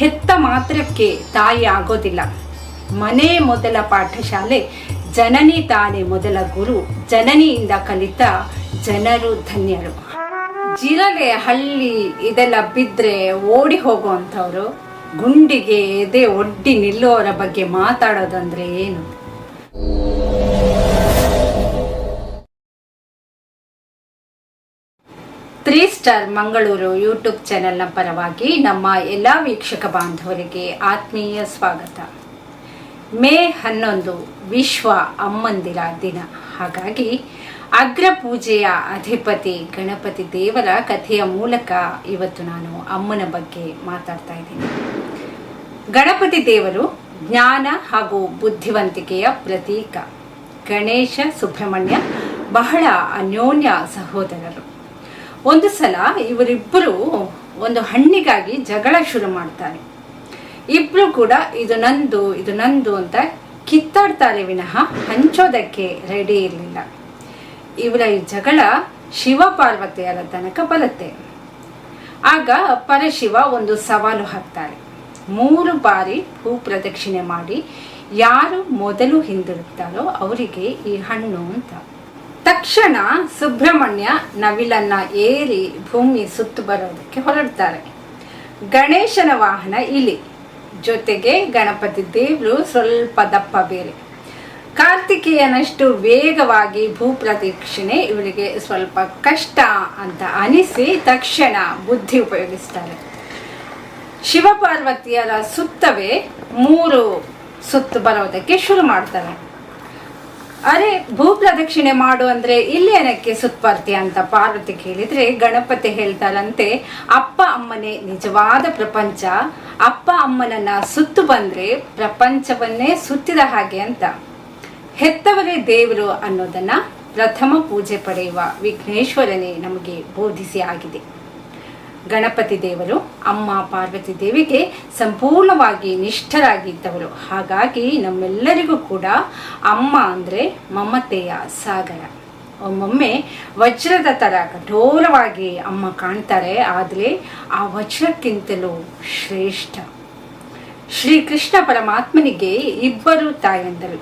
ಹೆತ್ತ ಮಾತ್ರಕ್ಕೆ ತಾಯಿ ಆಗೋದಿಲ್ಲ. ಮನೆ ಮೊದಲ ಪಾಠಶಾಲೆ, ಜನನಿ ತಾನೇ ಮೊದಲ ಗುರು, ಜನನಿಯಿಂದ ಕಲಿತ ಜನರು ಧನ್ಯರು. ಜಿರಲೆ ಹಳ್ಳಿ ಇದೆಲ್ಲ ಬಿದ್ದರೆ ಓಡಿ ಹೋಗುವಂಥವ್ರು, ಗುಂಡಿಗೆ ಎದೆ ಒಡ್ಡಿ ನಿಲ್ಲೋರ ಬಗ್ಗೆ ಮಾತಾಡೋದಂದ್ರೆ ಏನು? ಸ್ಟಾರ್ ಮಂಗಳೂರು ಯೂಟ್ಯೂಬ್ ಚಾನೆಲ್ನ ಪರವಾಗಿ ನಮ್ಮ ಎಲ್ಲ ವೀಕ್ಷಕ ಬಾಂಧವರಿಗೆ ಆತ್ಮೀಯ ಸ್ವಾಗತ. ಮೇ ಹನ್ನೊಂದು ವಿಶ್ವ ಅಮ್ಮಂದಿರ ದಿನ. ಹಾಗಾಗಿ ಅಗ್ರ ಪೂಜೆಯ ಅಧಿಪತಿ ಗಣಪತಿ ದೇವರ ಕಥೆಯ ಮೂಲಕ ಇವತ್ತು ನಾನು ಅಮ್ಮನ ಬಗ್ಗೆ ಮಾತಾಡ್ತಾ ಇದ್ದೀನಿ. ಗಣಪತಿ ದೇವರು ಜ್ಞಾನ ಹಾಗೂ ಬುದ್ಧಿವಂತಿಕೆಯ ಪ್ರತೀಕ. ಗಣೇಶ ಸುಬ್ರಹ್ಮಣ್ಯ ಬಹಳ ಅನ್ಯೋನ್ಯ ಸಹೋದರರು. ಒಂದು ಸಲ ಇವರಿಬ್ಬರು ಒಂದು ಹಣ್ಣಿಗಾಗಿ ಜಗಳ ಶುರು ಮಾಡ್ತಾರೆ. ಇಬ್ರು ಕೂಡ ಇದು ನಂದು ಇದು ನಂದು ಅಂತ ಕಿತ್ತಾಡ್ತಾರೆ ವಿನಃ ಹಂಚೋದಕ್ಕೆ ರೆಡಿ ಇರಲಿಲ್ಲ. ಇವರ ಈ ಜಗಳ ಶಿವ ಪಾರ್ವತಿಯರ ತನಕ ಬರುತ್ತೆ. ಆಗ ಪರಶಿವ ಒಂದು ಸವಾಲು ಹಾಕ್ತಾರೆ. ಮೂರು ಬಾರಿ ಭೂ ಪ್ರದಕ್ಷಿಣೆ ಮಾಡಿ ಯಾರು ಮೊದಲು ಹಿಂದಿರುತ್ತಾರೋ ಅವರಿಗೆ ಈ ಹಣ್ಣು ಅಂತ. ತಕ್ಷಣ ಸುಬ್ರಹ್ಮಣ್ಯ ನವಿಲನ್ನ ಏರಿ ಭೂಮಿ ಸುತ್ತು ಬರೋದಕ್ಕೆ ಹೊರಡ್ತಾರೆ. ಗಣೇಶನ ವಾಹನ ಇಲಿ ಜೊತೆಗೆ ಗಣಪತಿ ದೇವರು ಸ್ವಲ್ಪ ದಪ್ಪ ಬೇರೆ. ಕಾರ್ತಿಕೇಯನಷ್ಟು ವೇಗವಾಗಿ ಭೂಪ್ರದಕ್ಷಿಣೆ ಇವಳಿಗೆ ಸ್ವಲ್ಪ ಕಷ್ಟ ಅಂತ ಅನಿಸಿ ತಕ್ಷಣ ಬುದ್ಧಿ ಉಪಯೋಗಿಸ್ತಾರೆ. ಶಿವಪಾರ್ವತಿಯರ ಸುತ್ತವೇ ಮೂರು ಸುತ್ತು ಬರೋದಕ್ಕೆ ಶುರು ಮಾಡ್ತಾರೆ. ಅರೆ, ಭೂ ಪ್ರದಕ್ಷಿಣೆ ಮಾಡು ಅಂದ್ರೆ ಇಲ್ಲಿ ಏನಕ್ಕೆ ಸುತ್ತಬರ್ತೀಯ ಅಂತ ಪಾರ್ವತಿ ಕೇಳಿದ್ರೆ, ಗಣಪತಿ ಹೇಳ್ತಾರಂತೆ, ಅಪ್ಪ ಅಮ್ಮನೇ ನಿಜವಾದ ಪ್ರಪಂಚ, ಅಪ್ಪ ಅಮ್ಮನನ್ನ ಸುತ್ತು ಬಂದ್ರೆ ಪ್ರಪಂಚವನ್ನೇ ಸುತ್ತಿದ ಹಾಗೆ ಅಂತ. ಹೆತ್ತವರೇ ದೇವರು ಅನ್ನೋದನ್ನ ಪ್ರಥಮ ಪೂಜೆ ಪಡೆಯುವ ವಿಘ್ನೇಶ್ವರನೇ ನಮಗೆ ಬೋಧಿಸಿ ಆಗಿದೆ. ಗಣಪತಿ ದೇವರು ಅಮ್ಮ ಪಾರ್ವತಿ ದೇವಿಗೆ ಸಂಪೂರ್ಣವಾಗಿ ನಿಷ್ಠರಾಗಿದ್ದವರು ಹಾಗಾಗಿ ನಮ್ಮೆಲ್ಲರಿಗೂ ಕೂಡ ಅಮ್ಮ ಅಂದರೆ ಮಮತೆಯ ಸಾಗರ. ಒಮ್ಮೊಮ್ಮೆ ವಜ್ರದ ಥರ ಕಠೋರವಾಗಿ ಅಮ್ಮ ಕಾಣ್ತಾರೆ, ಆದರೆ ಆ ವಜ್ರಕ್ಕಿಂತಲೂ ಶ್ರೇಷ್ಠ. ಶ್ರೀಕೃಷ್ಣ ಪರಮಾತ್ಮನಿಗೆ ಇಬ್ಬರು ತಾಯಂದರು.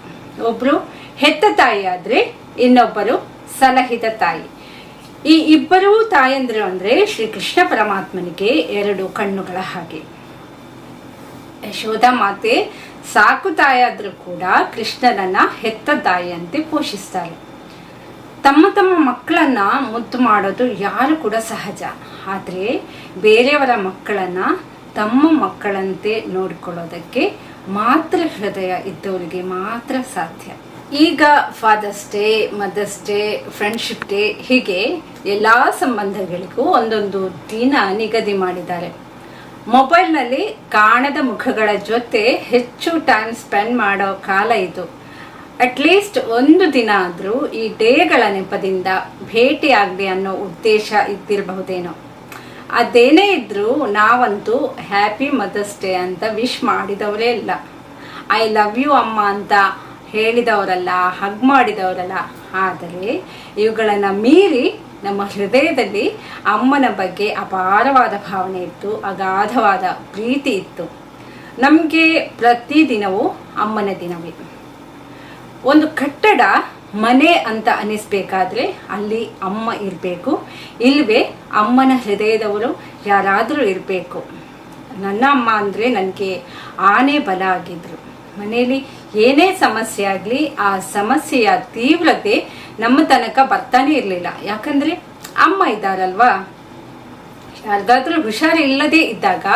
ಒಬ್ಬರು ಹೆತ್ತ ತಾಯಿ ಆದರೆ ಇನ್ನೊಬ್ಬರು ಸಲಹಿದ ತಾಯಿ. ಈ ಇಬ್ಬರೂ ತಾಯಂದಿರು ಅಂದ್ರೆ ಶ್ರೀಕೃಷ್ಣ ಪರಮಾತ್ಮನಿಗೆ ಎರಡು ಕಣ್ಣುಗಳ ಹಾಗೆ. ಯಶೋಧ ಮಾತೆ, ಸಾಕು ತಾಯಾದ್ರೂ ಕೂಡ ಕೃಷ್ಣನನ್ನ ಹೆತ್ತ ತಾಯಿಯಂತೆ ಪೋಷಿಸ್ತಾರೆ. ತಮ್ಮ ತಮ್ಮ ಮಕ್ಕಳನ್ನ ಮುದ್ದು ಮಾಡೋದು ಯಾರು ಕೂಡ ಸಹಜ. ಆದರೆ ಬೇರೆಯವರ ಮಕ್ಕಳನ್ನ ತಮ್ಮ ಮಕ್ಕಳಂತೆ ನೋಡಿಕೊಳ್ಳೋದಕ್ಕೆ ಮಾತ್ರ ಹೃದಯ ಇದ್ದವರಿಗೆ ಮಾತ್ರ ಸಾಧ್ಯ. ಈಗ Father's Day Mother's Day Friendship Day ಹೀಗೆ ಎಲ್ಲ ಸಂಬಂಧಗಳಿಗೂ ಒಂದೊಂದು ದಿನ ನಿಗದಿ ಮಾಡಿದ್ದಾರೆ. ಮೊಬೈಲ್ನಲ್ಲಿ ಕಾಣದ ಮುಖಗಳ ಜೊತೆ ಹೆಚ್ಚು ಟೈಮ್ ಸ್ಪೆಂಡ್ ಮಾಡೋ ಕಾಲ ಇದು. ಅಟ್ಲೀಸ್ಟ್ ಒಂದು ದಿನ ಆದರೂ ಈ ಡೇಗಳ ನೆಪದಿಂದ ಭೇಟಿ ಅನ್ನೋ ಉದ್ದೇಶ ಇದ್ದಿರಬಹುದೇನೋ. ಅದೇನೇ ಇದ್ದರೂ ನಾವಂತೂ ಹ್ಯಾಪಿ ಮದರ್ಸ್ ಡೇ ಅಂತ ವಿಶ್ ಮಾಡಿದವರೇ ಇಲ್ಲ. ಐ ಲವ್ ಯು ಅಮ್ಮ ಅಂತ ಹೇಳಿದವರಲ್ಲ ಹಗ್ ಮಾಡಿದವರಲ್ಲ. ಆದರೆ ಇವುಗಳನ್ನು ಮೀರಿ ನಮ್ಮ ಹೃದಯದಲ್ಲಿ ಅಮ್ಮನ ಬಗ್ಗೆ ಅಪಾರವಾದ ಭಾವನೆ ಇತ್ತು, ಅಗಾಧವಾದ ಪ್ರೀತಿ ಇತ್ತು. ನಮಗೆ ಪ್ರತಿದಿನವೂ ಅಮ್ಮನ ದಿನವೇ. ಒಂದು ಕಟ್ಟಡ ಮನೆ ಅಂತ ಅನಿಸ್ಬೇಕಾದ್ರೆ ಅಲ್ಲಿ ಅಮ್ಮ ಇರಬೇಕು, ಇಲ್ವೇ ಅಮ್ಮನ ಹೃದಯದವರು ಯಾರಾದರೂ ಇರಬೇಕು. ನನ್ನ ಅಮ್ಮ ಅಂದರೆ ನನಗೆ ಆನೆ ಬಲ ಆಗಿದ್ರು. ಮನೆಯಲ್ಲಿ ಏನೇ ಸಮಸ್ಯೆ ಆಗಲಿ, ಆ ಸಮಸ್ಯೆಯ ತೀವ್ರತೆ ನಮ್ಮ ತನಕ ಬರ್ತಾನೆ ಇರಲಿಲ್ಲ. ಯಾಕಂದರೆ ಅಮ್ಮ ಇದ್ದಾರಲ್ವಾ? ಯಾರಿಗಾದ್ರೂ ಹುಷಾರಿಲ್ಲದೆ ಇದ್ದಾಗ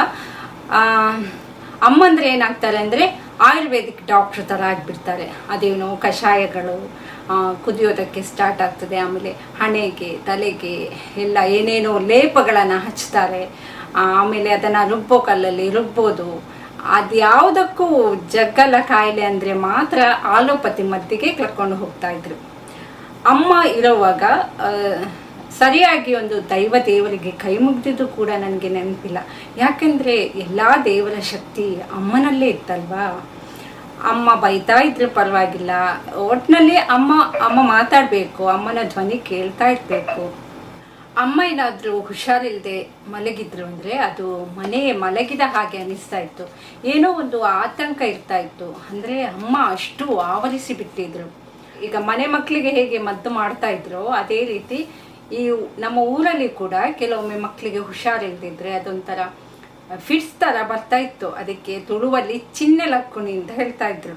ಅಮ್ಮಂದ್ರೆ ಏನಾಗ್ತಾರೆ ಅಂದರೆ ಆಯುರ್ವೇದಿಕ್ ಡಾಕ್ಟ್ರ್ ಥರ ಆಗಿಬಿಡ್ತಾರೆ. ಅದೇನೋ ಕಷಾಯಗಳು ಕುದಿಯೋದಕ್ಕೆ ಸ್ಟಾರ್ಟ್ ಆಗ್ತದೆ, ಆಮೇಲೆ ಹಣೆಗೆ, ತಲೆಗೆ ಎಲ್ಲ ಏನೇನೋ ಲೇಪಗಳನ್ನು ಹಚ್ತಾರೆ. ಆಮೇಲೆ ಅದನ್ನು ರುಬ್ಬೋ ಕಲ್ಲಲ್ಲಿ ರುಬ್ಬೋದು. ಅದು ಯಾವುದಕ್ಕೂ ಜಗ್ಗಲ ಕಾಯಿಲೆ ಅಂದರೆ ಮಾತ್ರ ಆಲೋಪತಿ ಮದ್ದಿಗೆ ಕರ್ಕೊಂಡು ಹೋಗ್ತಾ ಇದ್ರು. ಅಮ್ಮ ಇರುವಾಗ ಸರಿಯಾಗಿ ಒಂದು ದೈವ ದೇವರಿಗೆ ಕೈ ಮುಗ್ದಿದ್ದು ಕೂಡ ನನಗೆ ನೆನಪಿಲ್ಲ. ಯಾಕೆಂದರೆ ಎಲ್ಲ ದೇವರ ಶಕ್ತಿ ಅಮ್ಮನಲ್ಲೇ ಇತ್ತಲ್ವಾ? ಅಮ್ಮ ಬೈತಾ ಇದ್ರೆ ಪರವಾಗಿಲ್ಲ. ಒಟ್ಟಿನಲ್ಲಿ ಅಮ್ಮ ಅಮ್ಮ ಮಾತಾಡಬೇಕು, ಅಮ್ಮನ ಧ್ವನಿ ಕೇಳ್ತಾ ಇರಬೇಕು. ಅಮ್ಮ ಏನಾದರೂ ಹುಷಾರಿಲ್ಲದೆ ಮಲಗಿದ್ರು ಅಂದರೆ ಅದು ಮನೆ ಮಲಗಿದ ಹಾಗೆ ಅನಿಸ್ತಾ ಇತ್ತು. ಏನೋ ಒಂದು ಆತಂಕ ಇರ್ತಾ ಇತ್ತು. ಅಂದರೆ ಅಮ್ಮ ಅಷ್ಟು ಆವರಿಸಿ ಬಿಟ್ಟಿದ್ರು. ಈಗ ಮನೆ ಮಕ್ಕಳಿಗೆ ಹೇಗೆ ಮದ್ದು ಮಾಡ್ತಾ ಇದ್ರು ಅದೇ ರೀತಿ ಈ ನಮ್ಮ ಊರಲ್ಲಿ ಕೂಡ ಕೆಲವೊಮ್ಮೆ ಮಕ್ಕಳಿಗೆ ಹುಷಾರಿಲ್ದಿದ್ರೆ ಅದೊಂಥರ ಫಿಟ್ಸ್ ಥರ ಬರ್ತಾ ಇತ್ತು. ಅದಕ್ಕೆ ತುಳುವಲ್ಲಿ ಚಿನ್ನೆ ಲಕ್ಕುಣಿ ಅಂತ ಹೇಳ್ತಾ ಇದ್ರು.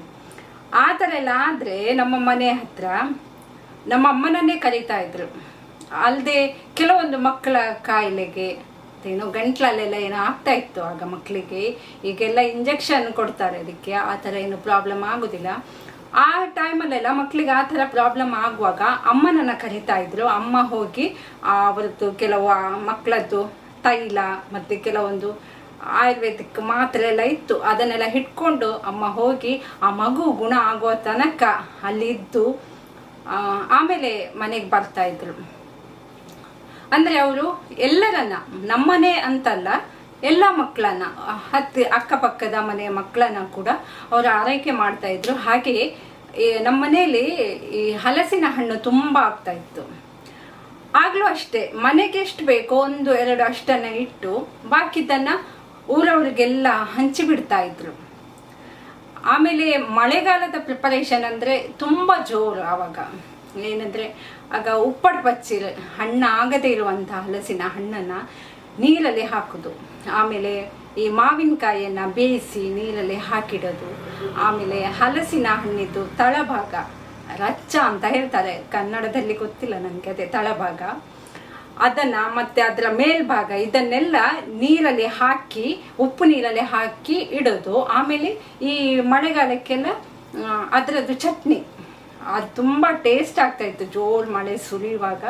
ಆ ಥರ ಎಲ್ಲ ಆದರೆ ನಮ್ಮ ಮನೆ ಹತ್ರ ನಮ್ಮ ಅಮ್ಮನನ್ನೇ ಕರೀತಾ ಇದ್ರು. ಅಲ್ಲದೆ ಕೆಲವೊಂದು ಮಕ್ಕಳ ಕಾಯಿಲೆಗೆ ಏನೋ ಗಂಟ್ಲಲ್ಲೆಲ್ಲ ಏನೋ ಆಗ್ತಾ ಇತ್ತು ಆಗ ಮಕ್ಕಳಿಗೆ. ಈಗೆಲ್ಲ ಇಂಜೆಕ್ಷನ್ ಕೊಡ್ತಾರೆ ಅದಕ್ಕೆ, ಆ ಥರ ಏನು ಪ್ರಾಬ್ಲಮ್ ಆಗೋದಿಲ್ಲ. ಆ ಟೈಮಲ್ಲೆಲ್ಲ ಮಕ್ಕಳಿಗೆ ಆ ಥರ ಪ್ರಾಬ್ಲಮ್ ಆಗುವಾಗ ಅಮ್ಮನನ್ನು ಕರಿತಾ ಇದ್ರು. ಅಮ್ಮ ಹೋಗಿ ಅವರದ್ದು ಕೆಲವು ಮಕ್ಕಳದ್ದು ತೈಲ ಮತ್ತು ಕೆಲವೊಂದು ಆಯುರ್ವೇದಿಕ್ ಮಾತ್ರೆ ಎಲ್ಲ ಇತ್ತು. ಅದನ್ನೆಲ್ಲ ಹಿಡ್ಕೊಂಡು ಅಮ್ಮ ಹೋಗಿ ಆ ಮಗು ಗುಣ ಆಗೋ ತನಕ ಅಲ್ಲಿದ್ದು ಆಮೇಲೆ ಮನೆಗೆ ಬರ್ತಾ ಇದ್ರು. ಅಂದ್ರೆ ಅವರು ಎಲ್ಲರನ್ನ, ನಮ್ಮನೆ ಅಂತಲ್ಲ, ಎಲ್ಲ ಮಕ್ಕಳನ್ನ ಹತ್ತಿ ಅಕ್ಕಪಕ್ಕದ ಮನೆಯ ಮಕ್ಕಳನ್ನ ಕೂಡ ಅವರು ಆರೈಕೆ ಮಾಡ್ತಾ ಇದ್ರು. ಹಾಗೆಯೇ ನಮ್ಮ ಮನೆಯಲ್ಲಿ ಈ ಹಲಸಿನ ಹಣ್ಣು ತುಂಬಾ ಆಗ್ತಾ ಇತ್ತು. ಆಗ್ಲೂ ಅಷ್ಟೇ, ಮನೆಗೆ ಎಷ್ಟು ಬೇಕೋ ಒಂದು ಎರಡು ಅಷ್ಟನ್ನ ಇಟ್ಟು ಬಾಕಿದ್ದನ್ನ ಊರವ್ರಿಗೆಲ್ಲ ಹಂಚಿ ಬಿಡ್ತಾ ಇದ್ರು. ಆಮೇಲೆ ಮಳೆಗಾಲದ ಪ್ರಿಪರೇಷನ್ ಅಂದ್ರೆ ತುಂಬಾ ಜೋರು ಆವಾಗ. ಏನಂದ್ರೆ ಆಗ ಉಪ್ಪಟ್ಟು ಪಚ್ಚಿ ಹಣ್ಣಾಗದೇ ಇರುವಂಥ ಹಲಸಿನ ಹಣ್ಣನ್ನ ನೀರಲ್ಲಿ ಹಾಕುದು. ಆಮೇಲೆ ಈ ಮಾವಿನಕಾಯಿಯನ್ನ ಬೇಯಿಸಿ ನೀರಲ್ಲಿ ಹಾಕಿಡೋದು. ಆಮೇಲೆ ಹಲಸಿನ ಹಣ್ಣಿದ್ದು ತಳಭಾಗ ರಚ್ಚ ಅಂತ ಹೇಳ್ತಾರೆ. ಕನ್ನಡದಲ್ಲಿ ಗೊತ್ತಿಲ್ಲ ನನಗೆ ಅದೇ ತಳಭಾಗ. ಅದನ್ನ ಮತ್ತೆ ಅದರ ಮೇಲ್ಭಾಗ ಇದನ್ನೆಲ್ಲ ನೀರಲ್ಲಿ ಹಾಕಿ, ಉಪ್ಪು ನೀರಲ್ಲಿ ಹಾಕಿ ಇಡೋದು. ಆಮೇಲೆ ಈ ಮಳೆಗಾಲಕ್ಕೆಲ್ಲ ಅದರದ್ದು ಚಟ್ನಿ. ಅದು ತುಂಬ ಟೇಸ್ಟ್ ಆಗ್ತಾ ಇತ್ತು. ಜೋರು ಮಳೆ ಸುರಿಯುವಾಗ.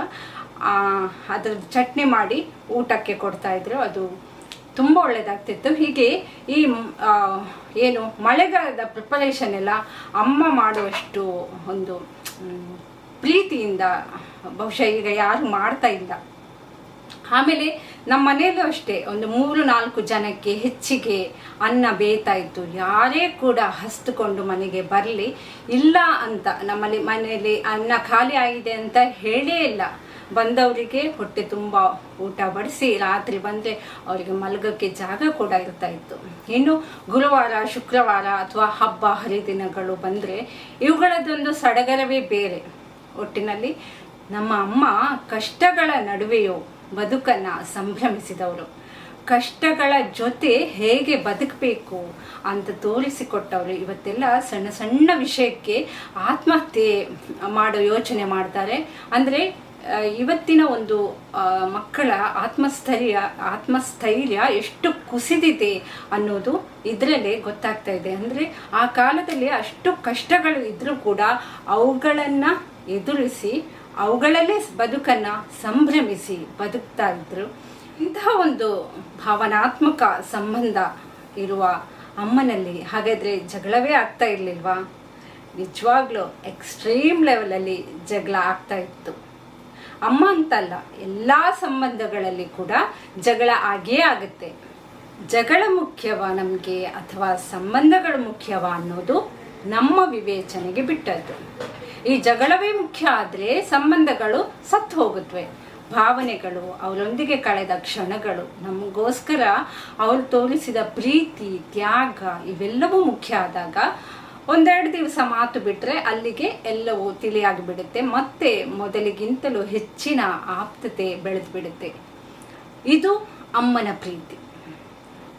ಅದ್ರ ಚಟ್ನಿ ಮಾಡಿ ಊಟಕ್ಕೆ ಕೊಡ್ತಾ ಇದ್ರು. ಅದು ತುಂಬ ಒಳ್ಳೇದಾಗ್ತಿತ್ತು. ಹೀಗೆ ಈ ಏನು ಮಳೆಗಾಲದ ಪ್ರಿಪರೇಷನ್ ಎಲ್ಲ ಅಮ್ಮ ಮಾಡುವಷ್ಟು ಒಂದು ಪ್ರೀತಿಯಿಂದ, ಬಹುಶಃ ಈಗ ಯಾರು ಮಾಡ್ತಾ ಇಲ್ಲ. ಆಮೇಲೆ ನಮ್ಮ ಮನೆಯಲ್ಲೂ ಅಷ್ಟೇ, ಒಂದು ಮೂರು ನಾಲ್ಕು ಜನಕ್ಕೆ ಹೆಚ್ಚಿಗೆ ಅನ್ನ ಬೇತಾ ಇತ್ತು ಯಾರೇ ಕೂಡ ಹಸ್ದುಕೊಂಡು ಮನೆಗೆ ಬರಲಿ, ಇಲ್ಲ ಅಂತ ನಮ್ಮಲ್ಲಿ ಮನೆಯಲ್ಲಿ ಅನ್ನ ಖಾಲಿ ಆಗಿದೆ ಅಂತ ಹೇಳೇ ಇಲ್ಲ. ಬಂದವರಿಗೆ ಹೊಟ್ಟೆ ತುಂಬ ಊಟ ಬಡಿಸಿ, ರಾತ್ರಿ ಬಂದರೆ ಅವರಿಗೆ ಮಲಗಕ್ಕೆ ಜಾಗ ಕೂಡ ಇರ್ತಾ ಇತ್ತು. ಇನ್ನು ಗುರುವಾರ, ಶುಕ್ರವಾರ ಅಥವಾ ಹಬ್ಬ ಹರಿದಿನಗಳು ಬಂದರೆ ಇವುಗಳದ್ದೊಂದು ಸಡಗರವೇ ಬೇರೆ. ಒಟ್ಟಿನಲ್ಲಿ ನಮ್ಮ ಅಮ್ಮ ಕಷ್ಟಗಳ ನಡುವೆಯೂ ಬದುಕನ್ನ ಸಂಭ್ರಮಿಸಿದವರು ಕಷ್ಟಗಳ ಜೊತೆ ಹೇಗೆ ಬದುಕಬೇಕು ಅಂತ ತೋರಿಸಿಕೊಟ್ಟವರು ಇವತ್ತೆಲ್ಲ ಸಣ್ಣ ಸಣ್ಣ ವಿಷಯಕ್ಕೆ ಆತ್ಮಹತ್ಯೆ ಮಾಡೋ ಯೋಚನೆ ಮಾಡ್ತಾರೆ. ಅಂದರೆ ಇವತ್ತಿನ ಒಂದು ಮಕ್ಕಳ ಆತ್ಮಸ್ಥೈರ್ಯ ಆತ್ಮಸ್ಥೈರ್ಯ ಎಷ್ಟು ಕುಸಿದಿದೆ ಅನ್ನೋದು ಇದರಲ್ಲೇ ಗೊತ್ತಾಗ್ತಾ ಇದೆ. ಅಂದರೆ, ಆ ಕಾಲದಲ್ಲಿ ಅಷ್ಟು ಕಷ್ಟಗಳು ಇದ್ದರೂ ಕೂಡ ಅವುಗಳನ್ನು ಎದುರಿಸಿ ಅವುಗಳಲ್ಲೇ ಬದುಕನ್ನ ಸಂಭ್ರಮಿಸಿ ಬದುಕ್ತಾ ಇದ್ರು. ಇಂತಹ ಒಂದು ಭಾವನಾತ್ಮಕ ಸಂಬಂಧ ಇರುವ ಅಮ್ಮನಲ್ಲಿ ಹಾಗಾದರೆ ಜಗಳವೇ ಆಗ್ತಾ ಇರ್ಲಿಲ್ವಾ? ನಿಜವಾಗ್ಲೂ ಎಕ್ಸ್ಟ್ರೀಮ್ ಲೆವೆಲಲ್ಲಿ ಜಗಳ ಆಗ್ತಾ ಇತ್ತು. ಅಮ್ಮ ಅಂತಲ್ಲ, ಎಲ್ಲ ಸಂಬಂಧಗಳಲ್ಲಿ ಕೂಡ ಜಗಳ ಆಗಿಯೇ ಆಗುತ್ತೆ. ಜಗಳ ಮುಖ್ಯವ ನಮಗೆ, ಅಥವಾ ಸಂಬಂಧಗಳು ಮುಖ್ಯವಾ ಅನ್ನೋದು ನಮ್ಮ ವಿವೇಚನೆಗೆ ಬಿಟ್ಟದ್ದು. ಈ ಜಗಳವೇ ಮುಖ್ಯ ಆದರೆ ಸಂಬಂಧಗಳು ಸತ್ತು ಹೋಗುತ್ತವೆ ಭಾವನೆಗಳು, ಅವರೊಂದಿಗೆ ಕಳೆದ ಕ್ಷಣಗಳು, ನಮಗೋಸ್ಕರ ಅವರು ತೋರಿಸಿದ ಪ್ರೀತಿ, ತ್ಯಾಗ ಇವೆಲ್ಲವೂ ಮುಖ್ಯ ಆದಾಗ ಒಂದೆರಡು ದಿವಸ ಮಾತು ಬಿಟ್ಟರೆ ಅಲ್ಲಿಗೆ ಎಲ್ಲವೂ ತಿಳಿಯಾಗಿಬಿಡುತ್ತೆ. ಮತ್ತೆ ಮೊದಲಿಗಿಂತಲೂ ಹೆಚ್ಚಿನ ಆಪ್ತತೆ ಬೆಳೆದು ಬಿಡುತ್ತೆ ಇದು ಅಮ್ಮನ ಪ್ರೀತಿ.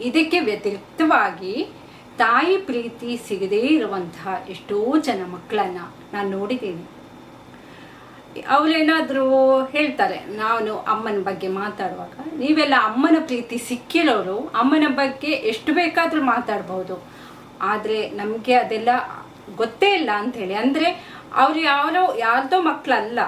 ಇದಕ್ಕೆ ವ್ಯತಿರಿಕ್ತವಾಗಿ ತಾಯಿ ಪ್ರೀತಿ ಸಿಗದೇ ಇರುವಂತಹ ಎಷ್ಟೋ ಜನ ಮಕ್ಕಳನ್ನ ನಾನು ನೋಡಿದ್ದೀನಿ. ಅವರೇನಾದರೂ ಹೇಳ್ತಾರೆ, ನಾನು ಅಮ್ಮನ ಬಗ್ಗೆ ಮಾತಾಡುವಾಗ ನೀವೆಲ್ಲ ಅಮ್ಮನ ಪ್ರೀತಿ ಸಿಕ್ಕಿರೋರು ಅಮ್ಮನ ಬಗ್ಗೆ ಎಷ್ಟು ಬೇಕಾದರೂ ಮಾತಾಡ್ಬೋದು. ಆದರೆ ನಮಗೆ ಅದೆಲ್ಲ ಗೊತ್ತೇ ಇಲ್ಲ ಅಂಥೇಳಿ ಅಂದರೆ ಅವ್ರು ಯಾರೋ, ಯಾರ್ದೋ ಮಕ್ಕಳಲ್ಲ.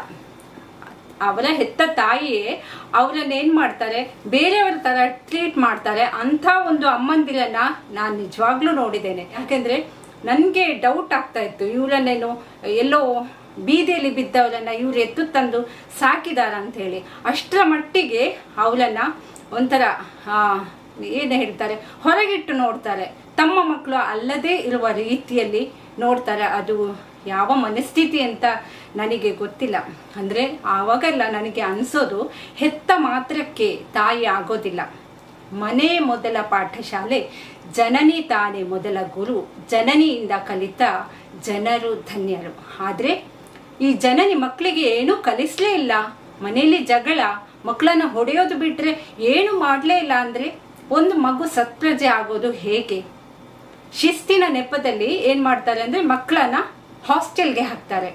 ಅವರ ಹೆತ್ತ ತಾಯಿಯೇ ಅವರನ್ನ ಏನ್ ಮಾಡ್ತಾರೆ? ಬೇರೆಯವರ ತರ ಟ್ರೀಟ್ ಮಾಡ್ತಾರೆ. ಅಂತ ಒಂದು ಅಮ್ಮಂದಿರನ್ನ ನಾನು ನಿಜವಾಗ್ಲೂ ನೋಡಿದ್ದೇನೆ. ಯಾಕೆಂದ್ರೆ ನನಗೆ ಡೌಟ್ ಆಗ್ತಾ ಇತ್ತು. ಇವರನ್ನೇನು ಎಲ್ಲೋ ಬೀದಿಯಲ್ಲಿ ಬಿದ್ದವರನ್ನ ಇವ್ರು ಎತ್ತು ತಂದು ಸಾಕಿದಾರ ಅಂತ ಹೇಳಿ. ಅಷ್ಟರ ಮಟ್ಟಿಗೆ ಅವಳನ್ನ ಒಂಥರ ಏನು ಹೇಳ್ತಾರೆ, ಹೊರಗಿಟ್ಟು ನೋಡ್ತಾರೆ. ತಮ್ಮ ಮಕ್ಕಳು ಅಲ್ಲದೇ ಇರುವ ರೀತಿಯಲ್ಲಿ ನೋಡ್ತಾರೆ. ಅದು ಯಾವ ಮನಸ್ಥಿತಿ ಅಂತ ನನಗೆ ಗೊತ್ತಿಲ್ಲ. ಅಂದರೆ ಆವಾಗೆಲ್ಲ ನನಗೆ ಅನಿಸೋದು ಹೆತ್ತ ಮಾತ್ರಕ್ಕೆ ತಾಯಿ ಆಗೋದಿಲ್ಲ. ಮನೆ ಮೊದಲ ಪಾಠಶಾಲೆ, ಜನನಿ ತಾನೇ ಮೊದಲ ಗುರು, ಜನನಿಯಿಂದ ಕಲಿತ ಜನರು ಧನ್ಯರು. ಆದರೆ ಈ ಜನನಿ ಮಕ್ಕಳಿಗೆ ಏನೂ ಕಲಿಸ್ಲೇ ಇಲ್ಲ. ಮನೆಯಲ್ಲಿ ಜಗಳ, ಮಕ್ಕಳನ್ನು ಹೊಡೆಯೋದು ಬಿಟ್ಟರೆ ಏನು ಮಾಡಲೇ ಇಲ್ಲ ಅಂದರೆ ಒಂದು ಮಗು ಸತ್ಪ್ರಜೆ ಆಗೋದು ಹೇಗೆ? ಶಿಸ್ತಿನ ನೆಪದಲ್ಲಿ ಏನು ಮಾಡ್ತಾರೆ ಅಂದರೆ ಮಕ್ಕಳನ್ನ ಹಾಸ್ಟೆಲ್ಗೆ ಹಾಕ್ತಾರೆ.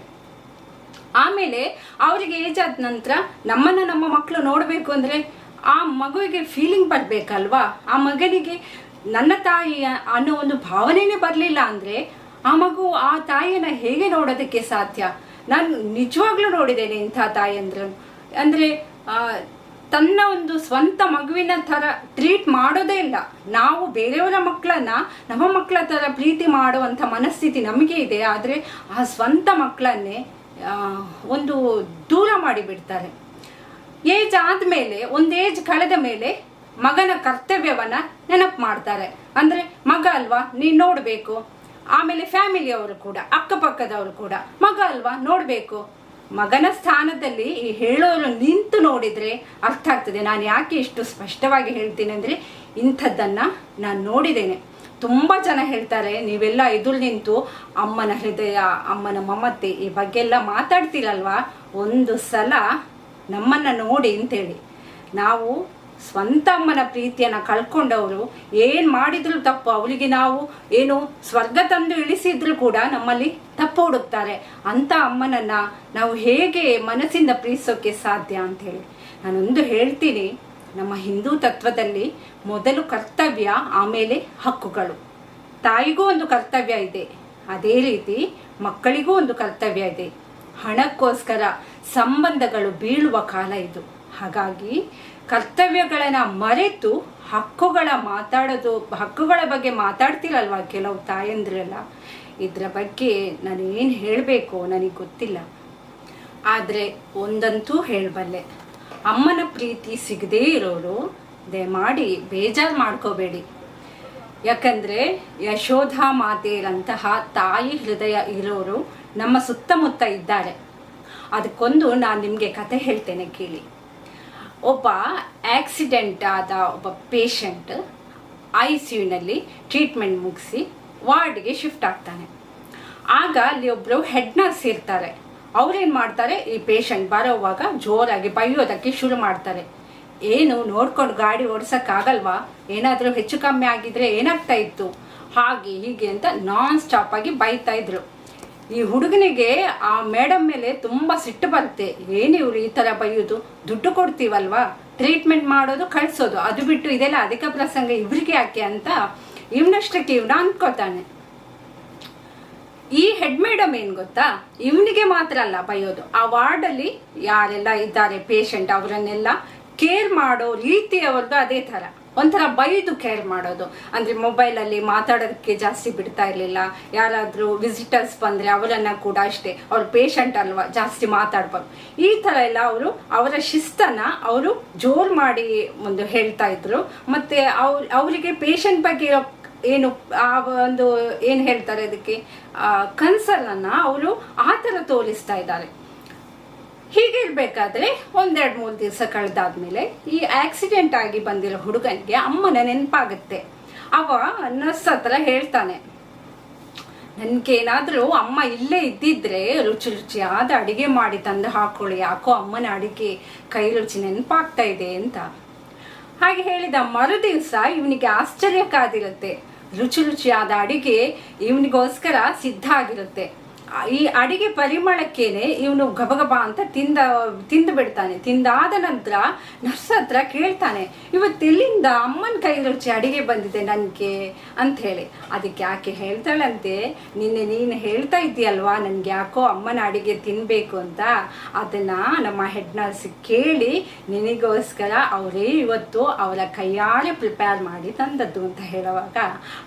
ಆಮೇಲೆ ಅವರಿಗೆ ಏಜ್ ಆದ ನಂತರ ನಮ್ಮನ್ನು ನಮ್ಮ ಮಕ್ಕಳು ನೋಡಬೇಕು ಅಂದರೆ ಆ ಮಗುವಿಗೆ ಫೀಲಿಂಗ್ ಬರಬೇಕಲ್ವಾ? ಆ ಮಗನಿಗೆ ನನ್ನ ತಾಯಿ ಅನ್ನೋ ಒಂದು ಭಾವನೆನೇ ಬರಲಿಲ್ಲ ಅಂದರೆ ಆ ಮಗು ಆ ತಾಯಿಯನ್ನು ಹೇಗೆ ನೋಡೋದಕ್ಕೆ ಸಾಧ್ಯ? ನಾನು ನಿಜವಾಗ್ಲೂ ನೋಡಿದ್ದೇನೆ ಇಂಥ ತಾಯಿ ಅಂದ್ರೆ. ಅಂದರೆ ತನ್ನ ಒಂದು ಸ್ವಂತ ಮಗುವಿನ ಥರ ಟ್ರೀಟ್ ಮಾಡೋದೇ ಇಲ್ಲ. ನಾವು ಬೇರೆಯವರ ಮಕ್ಕಳನ್ನ ನಮ್ಮ ಮಕ್ಕಳ ಥರ ಪ್ರೀತಿ ಮಾಡುವಂಥ ಮನಸ್ಥಿತಿ ನಮಗೆ ಇದೆ. ಆದರೆ ಆ ಸ್ವಂತ ಮಕ್ಕಳನ್ನೇ ಒಂದು ದೂರ ಮಾಡಿಬಿಡ್ತಾರೆ. ಏಜ್ ಆದಮೇಲೆ, ಒಂದು ಏಜ್ ಕಳೆದ ಮೇಲೆ ಮಗನ ಕರ್ತವ್ಯವನ್ನ ನೆನಪು ಮಾಡ್ತಾರೆ. ಅಂದ್ರೆ ಮಗ ಅಲ್ವಾ ನೀ ನೋಡಬೇಕು. ಆಮೇಲೆ ಫ್ಯಾಮಿಲಿಯವರು ಕೂಡ, ಅಕ್ಕಪಕ್ಕದವರು ಕೂಡ ಮಗ ಅಲ್ವಾ, ನೋಡ್ಬೇಕು. ಮಗನ ಸ್ಥಾನದಲ್ಲಿ ಈ ಹೇಳೋರು ನಿಂತು ನೋಡಿದ್ರೆ ಅರ್ಥ ಆಗ್ತದೆ. ನಾನು ಯಾಕೆ ಇಷ್ಟು ಸ್ಪಷ್ಟವಾಗಿ ಹೇಳ್ತೀನಿ ಅಂದರೆ ಇಂಥದ್ದನ್ನು ನಾನು ನೋಡಿದ್ದೇನೆ. ತುಂಬಾ ಜನ ಹೇಳ್ತಾರೆ, ನೀವೆಲ್ಲ ಎದುರು ನಿಂತು ಅಮ್ಮನ ಹೃದಯ, ಅಮ್ಮನ ಮಮತೆ ಈ ಬಗ್ಗೆ ಎಲ್ಲ ಮಾತಾಡ್ತೀರಲ್ವಾ? ಒಂದು ಸಲ ನಮ್ಮನ್ನ ನೋಡಿ ಅಂತೇಳಿ ನಾವು ಸ್ವಂತ ಅಮ್ಮನ ಪ್ರೀತಿಯನ್ನ ಕಳ್ಕೊಂಡವರು ಏನು ಮಾಡಿದ್ರು ತಪ್ಪು. ಅವಳಿಗೆ ನಾವು ಏನು ಸ್ವರ್ಗ ತಂದು ಇಳಿಸಿದ್ರು ಕೂಡ ನಮ್ಮಲ್ಲಿ ತಪ್ಪು ಹುಡುಕ್ತಾರೆ. ಅಂತ ಅಮ್ಮನನ್ನ ನಾವು ಹೇಗೆ ಮನಸ್ಸಿಂದ ಪ್ರೀತಿಸೋಕೆ ಸಾಧ್ಯ ಅಂತ ಹೇಳಿ. ನಾನೊಂದು ಹೇಳ್ತೀನಿ, ನಮ್ಮ ಹಿಂದೂ ತತ್ವದಲ್ಲಿ ಮೊದಲು ಕರ್ತವ್ಯ, ಆಮೇಲೆ ಹಕ್ಕುಗಳು. ತಾಯಿಗೂ ಒಂದು ಕರ್ತವ್ಯ ಇದೆ. ಅದೇ ರೀತಿ ಮಕ್ಕಳಿಗೂ ಒಂದು ಕರ್ತವ್ಯ ಇದೆ. ಹಣಕ್ಕೋಸ್ಕರ ಸಂಬಂಧಗಳು ಬೀಳುವ ಕಾಲ ಇದು. ಹಾಗಾಗಿ ಕರ್ತವ್ಯಗಳನ್ನ ಮರೆತು ಹಕ್ಕುಗಳ ಮಾತಾಡೋದು, ಹಕ್ಕುಗಳ ಬಗ್ಗೆ ಮಾತಾಡ್ತಿರಲ್ವಾ ಕೆಲವು ತಾಯಂದ್ರೆಲ್ಲ? ಇದರ ಬಗ್ಗೆ ನಾನು ಏನು ಹೇಳಬೇಕು ನನಗೆ ಗೊತ್ತಿಲ್ಲ. ಆದರೆ ಒಂದಂತೂ ಹೇಳಬಲ್ಲೆ. ಅಮ್ಮನ ಪ್ರೀತಿ ಸಿಗದೇ ಇರೋರು ದಯಮಾಡಿ ಬೇಜಾರು ಮಾಡ್ಕೋಬೇಡಿ. ಯಾಕಂದ್ರೆ ಯಶೋಧ ಮಾತೆಯರಂತಹ ತಾಯಿ ಹೃದಯ ಇರೋರು ನಮ್ಮ ಸುತ್ತಮುತ್ತ ಇದ್ದಾರೆ. ಅದಕ್ಕೊಂದು ನಾನು ನಿಮಗೆ ಕತೆ ಹೇಳ್ತೇನೆ ಕೇಳಿ. ಒಬ್ಬ ಆಕ್ಸಿಡೆಂಟ್ ಆದ ಒಬ್ಬ ಪೇಷಂಟ್ ಐ ಸಿ ಯುನಲ್ಲಿ ಟ್ರೀಟ್ಮೆಂಟ್ ಮುಗಿಸಿ ವಾರ್ಡ್ಗೆ ಶಿಫ್ಟ್ ಆಗ್ತಾನೆ. ಆಗ ಅಲ್ಲಿ ಒಬ್ಬರು ಹೆಡ್ ನರ್ಸ್ ಇರ್ತಾರೆ. ಅವ್ರೇನು ಮಾಡ್ತಾರೆ? ಈ ಪೇಷಂಟ್ ಬರೋವಾಗ ಜೋರಾಗಿ ಬೈಯೋದಕ್ಕೆ ಶುರು ಮಾಡ್ತಾರೆ. ಏನು ನೋಡ್ಕೊಂಡು ಗಾಡಿ ಓಡಿಸೋಕ್ಕಾಗಲ್ವಾ? ಏನಾದರೂ ಹೆಚ್ಚು ಕಮ್ಮಿ ಆಗಿದ್ರೆ ಏನಾಗ್ತಾ ಇತ್ತು? ಹಾಗೆ ಹೀಗೆ ಅಂತ ನಾನ್ ಸ್ಟಾಪ್ ಆಗಿ ಬೈತಾ ಇದ್ರು. ಈ ಹುಡುಗನಿಗೆ ಆ ಮೇಡಮ್ ಮೇಲೆ ತುಂಬಾ ಸಿಟ್ಟು ಬರುತ್ತೆ. ಏನು ಇವ್ರು ಈ ತರ ಬೈಯೋದು? ದುಡ್ಡು ಕೊಡ್ತೀವಲ್ವಾ? ಟ್ರೀಟ್ಮೆಂಟ್ ಮಾಡೋದು, ಕಳ್ಸೋದು. ಅದು ಬಿಟ್ಟು ಇದೆಲ್ಲ ಅಧಿಕ ಪ್ರಸಂಗ ಇವ್ರಿಗೆ ಯಾಕೆ ಅಂತ ಇವನಷ್ಟಕ್ಕೆ ಇವನ ಅನ್ಕೋತಾನೆ ಈ ಹೆಡ್ ಮೇಡಮ್ ಏನು ಗೊತ್ತಾ? ಇವನಿಗೆ ಮಾತ್ರ ಅಲ್ಲ ಬೈಯೋದು. ಆ ವಾರ್ಡಲ್ಲಿ ಯಾರೆಲ್ಲ ಇದ್ದಾರೆ ಪೇಷಂಟ್ ಅವರನ್ನೆಲ್ಲ ಕೇರ್ ಮಾಡೋ ರೀತಿ ಅವ್ರದ್ದು ಅದೇ ತರ ಒಂಥರ ಬೈದು ಕೇರ್ ಮಾಡೋದು. ಅಂದ್ರೆ ಮೊಬೈಲ್ ಅಲ್ಲಿ ಮಾತಾಡೋದಕ್ಕೆ ಜಾಸ್ತಿ ಬಿಡ್ತಾ ಇರ್ಲಿಲ್ಲ. ಯಾರಾದ್ರೂ ವಿಸಿಟರ್ಸ್ ಬಂದ್ರೆ ಅವರನ್ನ ಕೂಡ ಅಷ್ಟೇ, ಅವ್ರ ಪೇಷಂಟ್ ಅಲ್ವಾ, ಜಾಸ್ತಿ ಮಾತಾಡ್ಬಾರ್ದು ಈ ತರ ಎಲ್ಲ ಅವರು, ಅವರ ಶಿಸ್ತನ್ನ ಅವರು ಜೋರ್ ಮಾಡಿ ಒಂದು ಹೇಳ್ತಾ ಇದ್ರು. ಮತ್ತೆ ಅವ್ರ, ಅವರಿಗೆ ಪೇಷಂಟ್ ಬಗ್ಗೆ ಇರೋ ಏನು, ಆ ಒಂದು ಏನು ಹೇಳ್ತಾರೆ ಅದಕ್ಕೆ? ಕನ್ಸರ್ನನ್ನ ಅವರು ಆ ತರ ತೋರಿಸ್ತಾ ಇದ್ದಾರೆ. ಹೀಗಿರ್ಬೇಕಾದ್ರೆ ಒಂದೆರಡು ಮೂರು ದಿವಸ ಕಳೆದಾದ್ಮೇಲೆ ಈ ಆಕ್ಸಿಡೆಂಟ್ ಆಗಿ ಬಂದಿರೋ ಹುಡುಗನಿಗೆ ಅಮ್ಮನ ನೆನಪಾಗುತ್ತೆ. ಅವ ನರ್ಸ್ ಹತ್ರ ಹೇಳ್ತಾನೆ, ನನ್ಗೇನಾದ್ರೂ ಅಮ್ಮ ಇಲ್ಲೇ ಇದ್ದಿದ್ರೆ ರುಚಿ ರುಚಿಯಾದ ಅಡಿಗೆ ಮಾಡಿ ತಂದು ಹಾಕೊಳ್ಳಿ. ಯಾಕೋ ಅಮ್ಮನ ಅಡಿಗೆ ಕೈ ರುಚಿ ನೆನಪಾಗ್ತಾ ಇದೆ ಅಂತ. ಹಾಗೆ ಹೇಳಿದ ಮರು ದಿವಸ ಇವನಿಗೆ ಆಶ್ಚರ್ಯ ಕಾದಿರುತ್ತೆ ರುಚಿ ರುಚಿಯಾದ ಅಡಿಗೆ ಇವನಿಗೋಸ್ಕರ ಸಿದ್ಧ ಆಗಿರುತ್ತೆ. ಈ ಅಡಿಗೆ ಪರಿಮಳಕ್ಕೇನೆ ಇವನು ಗಬಗಬ ಅಂತ ತಿಂದ, ತಿಂದು ಬಿಡ್ತಾನೆ. ತಿಂದಾದ ನಂತರ ನರ್ಸ್ ಹತ್ರ ಕೇಳ್ತಾನೆ ಇವತ್ತೆಲ್ಲಿಂದ ಅಮ್ಮನ ಕೈ ರುಚಿ ಅಡಿಗೆ ಬಂದಿದೆ ನನಗೆ? ಅಂತ ಹೇಳಿ. ಅದಕ್ಕೆ ಯಾಕೆ ಹೇಳ್ತಾಳಂತೆ, ನಿನ್ನೆ ನೀನು ಹೇಳ್ತಾ ಇದ್ದೀಯಲ್ವಾ ನನಗೆ ಯಾಕೋ ಅಮ್ಮನ ಅಡಿಗೆ ತಿನ್ನಬೇಕು ಅಂತ? ಅದನ್ನ ನಮ್ಮ ಹೆಡ್ ನರ್ಸ್ ಕೇಳಿ ನಿನಗೋಸ್ಕರ ಅವರೇ ಇವತ್ತು ಅವರ ಕೈಯಾರೆ ಪ್ರಿಪೇರ್ ಮಾಡಿ ತಂದದ್ದು, ಅಂತ ಹೇಳುವಾಗ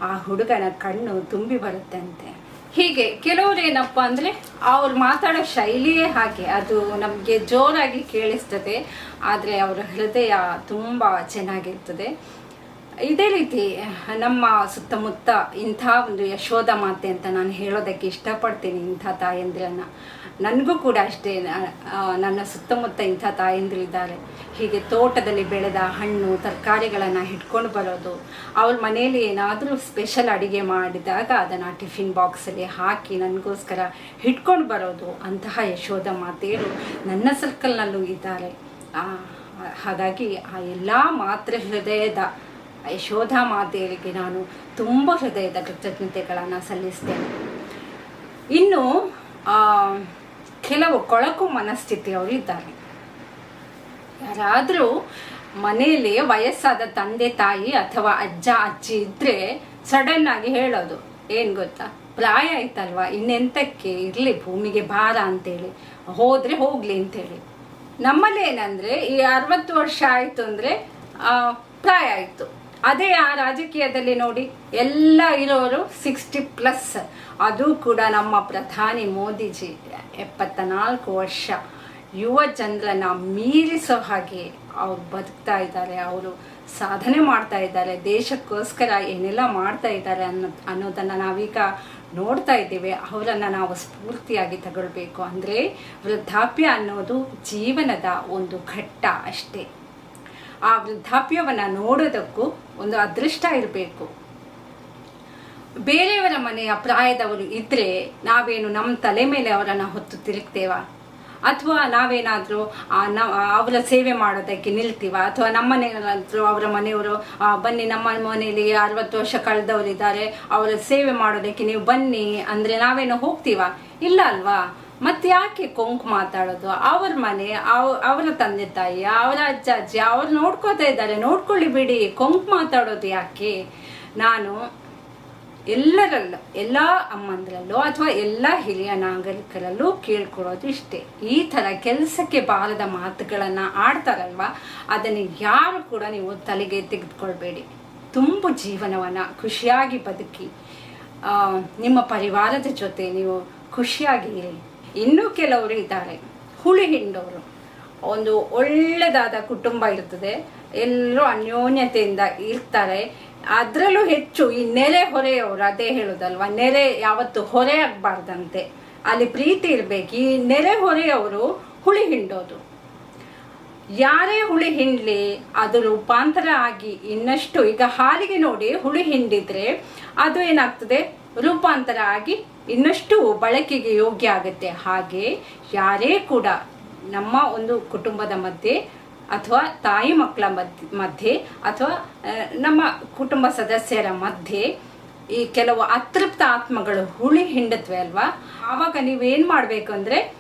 ಆ ಹುಡುಗನ ಕಣ್ಣು ತುಂಬಿ ಬರುತ್ತಂತೆ. ಹೀಗೆ ಕೆಲವರು ಏನಪ್ಪ ಅಂದ್ರೆ ಅವ್ರು ಮಾತಾಡೋ ಶೈಲಿಯೇ ಹಾಗೆ. ಅದು ನಮಗೆ ಜೋರಾಗಿ ಕೇಳಿಸ್ತದೆ, ಆದರೆ ಅವರ ಹೃದಯ ತುಂಬ ಚೆನ್ನಾಗಿರ್ತದೆ. ಇದೇ ರೀತಿ ನಮ್ಮ ಸುತ್ತಮುತ್ತ ಇಂಥ ಒಂದು ಯಶೋಧ ಮಾತೆ ಅಂತ ನಾನು ಹೇಳೋದಕ್ಕೆ ಇಷ್ಟಪಡ್ತೀನಿ ಇಂಥ ತಾಯಂದಿರನ್ನು. ನನಗೂ ಕೂಡ ಅಷ್ಟೇ ನನ್ನ ಸುತ್ತಮುತ್ತ ಇಂಥ ತಾಯಂದಿರಿದ್ದಾರೆ. ಹೀಗೆ ತೋಟದಲ್ಲಿ ಬೆಳೆದ ಹಣ್ಣು, ತರಕಾರಿಗಳನ್ನು ಹಿಡ್ಕೊಂಡು ಬರೋದು, ಅವ್ರ ಮನೆಯಲ್ಲಿ ಏನಾದರೂ ಸ್ಪೆಷಲ್ ಅಡುಗೆ ಮಾಡಿದಾಗ ಅದನ್ನು ಟಿಫಿನ್ ಬಾಕ್ಸಲ್ಲಿ ಹಾಕಿ ನನಗೋಸ್ಕರ ಹಿಡ್ಕೊಂಡು ಬರೋದು ಅಂತಹ ಯಶೋಧ ಮಾತೆಯರು ನನ್ನ ಸರ್ಕಲ್ನಲ್ಲೂ ಇದ್ದಾರೆ. ಹಾಗಾಗಿ ಆ ಎಲ್ಲ ಮಾತೃ ಹೃದಯದ ಯಶೋಧ ಮಾತೆಯರಿಗೆ ನಾನು ತುಂಬ ಹೃದಯದ ಕೃತಜ್ಞತೆಗಳನ್ನು ಸಲ್ಲಿಸ್ತೇನೆ. ಇನ್ನು ಆ, ಕೆಲವು ಕೊಳಕು ಮನಸ್ಥಿತಿಯವರು ಇದ್ದಾರೆ. ಯಾರಾದರೂ ಮನೆಯಲ್ಲಿ ವಯಸ್ಸಾದ ತಂದೆ ತಾಯಿ ಅಥವಾ ಅಜ್ಜ ಅಜ್ಜಿ ಇದ್ದರೆ ಸಡನ್ ಆಗಿ ಹೇಳೋದು ಏನ್ ಗೊತ್ತಾ? ಪ್ರಾಯ ಆಯ್ತಲ್ವಾ? ಇನ್ನೆಂತಕ್ಕೆ ಇರ್ಲಿ ಭೂಮಿಗೆ ಭಾರ ಅಂತೇಳಿ. ಹೋದ್ರೆ ಹೋಗ್ಲಿ ಅಂತೇಳಿ. ನಮ್ಮಲ್ಲಿ ಏನಂದ್ರೆ ಈ ಅರವತ್ತು ವರ್ಷ ಆಯ್ತು ಅಂದ್ರೆ ಪ್ರಾಯ ಆಯ್ತು. ಅದೇ ಆ ರಾಜಕೀಯದಲ್ಲಿ ನೋಡಿ ಎಲ್ಲ ಇರೋರು ಸಿಕ್ಸ್ಟಿ ಪ್ಲಸ್ ಅದು ಕೂಡ ನಮ್ಮ ಪ್ರಧಾನಿ ಮೋದಿಜಿ ಎಪ್ಪತ್ತ ನಾಲ್ಕು ವರ್ಷ ಯುವ ಚಂದ್ರನ ಮೀರಿಸೋ ಹಾಗೆ ಅವ್ರು ಬದುಕ್ತಾ ಇದ್ದಾರೆ, ಅವರು ಸಾಧನೆ ಮಾಡ್ತಾ ಇದ್ದಾರೆ, ದೇಶಕ್ಕೋಸ್ಕರ ಏನೆಲ್ಲ ಮಾಡ್ತಾ ಇದ್ದಾರೆ ಅನ್ನೋ, ಅನ್ನೋದನ್ನು ನಾವೀಗ ನೋಡ್ತಾ ಇದ್ದೇವೆ. ಅವರನ್ನು ನಾವು ಸ್ಫೂರ್ತಿಯಾಗಿ ತಗೊಳ್ಬೇಕು. ಅಂದರೆ ವೃದ್ಧಾಪ್ಯ ಅನ್ನೋದು ಜೀವನದ ಒಂದು ಘಟ್ಟ ಅಷ್ಟೇ. ಆ ವೃದ್ಧಾಪ್ಯವನ್ನು ನೋಡೋದಕ್ಕೂ ಒಂದು ಅದೃಷ್ಟ ಇರಬೇಕು. ಬೇರೆಯವರ ಮನೆಯ ಪ್ರಾಯದವರು ಇದ್ರೆ ನಾವೇನು ನಮ್ಮ ತಲೆ ಮೇಲೆ ಅವರನ್ನ ಹೊತ್ತು ತಿರುಗ್ತೇವ? ಅಥವಾ ನಾವೇನಾದರೂ ಅವರ ಸೇವೆ ಮಾಡೋದಕ್ಕೆ ನಿಲ್ತೀವ? ಅಥವಾ ನಮ್ಮ ಮನೆಯಲ್ಲಾದ್ರೂ ಅವರ ಮನೆಯವರು ಬನ್ನಿ, ನಮ್ಮ ಮನೆಯಲ್ಲಿ ಅರವತ್ತು ವರ್ಷ ಕಳೆದವರಿದ್ದಾರೆ, ಅವರ ಸೇವೆ ಮಾಡೋದಕ್ಕೆ ನೀವು ಬನ್ನಿ ಅಂದ್ರೆ ನಾವೇನು ಹೋಗ್ತೀವ? ಇಲ್ಲ ಅಲ್ವಾ? ಮತ್ತೆ ಯಾಕೆ ಕೊಂಕು ಮಾತಾಡೋದು? ಅವ್ರ ಮನೆ, ಅವ್- ಅವರ ತಂದೆ ತಾಯಿ, ಅವರ ಅಜ್ಜ ಅಜ್ಜಿ, ಅವ್ರು ನೋಡ್ಕೋತಾ ಇದ್ದಾರೆ. ನೋಡ್ಕೊಳ್ಳಿ ಬಿಡಿ, ಕೊಂಕು ಮಾತಾಡೋದು ಯಾಕೆ? ನಾನು ಎಲ್ಲರಲ್ಲೂ, ಎಲ್ಲ ಅಮ್ಮಂದ್ರಲ್ಲೂ ಅಥವಾ ಎಲ್ಲ ಹಿರಿಯ ನಾಗರಿಕರಲ್ಲೂ ಕೇಳ್ಕೊಡೋದು ಇಷ್ಟೇ. ಈ ಥರ ಕೆಲಸಕ್ಕೆ ಬಾರದ ಮಾತುಗಳನ್ನು ಆಡ್ತಾರಲ್ವ? ಅದನ್ನು ಯಾರು ಕೂಡ ನೀವು ತಲೆಗೆ ತೆಗೆದುಕೊಳ್ಬೇಡಿ. ತುಂಬ ಜೀವನವನ್ನು ಖುಷಿಯಾಗಿ ಬದುಕಿ. ನಿಮ್ಮ ಪರಿವಾರದ ಜೊತೆ ನೀವು ಖುಷಿಯಾಗಿ ಇರಿ ಇನ್ನೂ ಕೆಲವರು ಇದ್ದಾರೆ. ಹುಳಿ ಹಿಂಡೋರು. ಒಂದು ಒಳ್ಳೆಯದಾದ ಕುಟುಂಬ ಇರ್ತದೆ. ಎಲ್ಲರೂ ಅನ್ಯೋನ್ಯತೆಯಿಂದ ಇರ್ತಾರೆ. ಅದರಲ್ಲೂ ಹೆಚ್ಚು ಈ ನೆರೆ ಹೊರೆಯವರು ಅದೇ ಹೇಳೋದಲ್ವಾ? ನೆರೆ ಯಾವತ್ತು ಹೊರೆ ಆಗಬಾರ್ದಂತೆ. ಅಲ್ಲಿ ಪ್ರೀತಿ ಇರಬೇಕು. ಈ ನೆರೆ ಹೊರೆಯವರು ಹುಳಿ ಹಿಂಡೋದು. ಯಾರೇ ಹುಳಿ ಹಿಂಡ್ಲಿ, ಅದು ರೂಪಾಂತರ ಆಗಿ ಇನ್ನಷ್ಟು ಈಗ ಹಾಲಿಗೆ ನೋಡಿ ಹುಳಿ ಹಿಂಡಿದ್ರೆ ಅದು ಏನಾಗ್ತದೆ? ರೂಪಾಂತರ ಆಗಿ ಇನ್ನಷ್ಟು ಬಳಕೆಗೆ ಯೋಗ್ಯ ಆಗುತ್ತೆ. ಹಾಗೆ ಯಾರೇ ಕೂಡ ನಮ್ಮ ಒಂದು ಕುಟುಂಬದ ಮಧ್ಯೆ ಅಥವಾ ತಾಯಿ ಮಕ್ಕಳ ಮಧ್ಯ ಅಥವಾ ನಮ್ಮ ಕುಟುಂಬ ಸದಸ್ಯರ ಮಧ್ಯೆ ಈ ಕೆಲವು ಅತೃಪ್ತ ಆತ್ಮಗಳು ಹುಳಿ ಹಿಂಡತ್ವೆ ಅಲ್ವಾ? ಆವಾಗ ನೀವೇನು ಮಾಡಬೇಕು ಅಂದ್ರೆ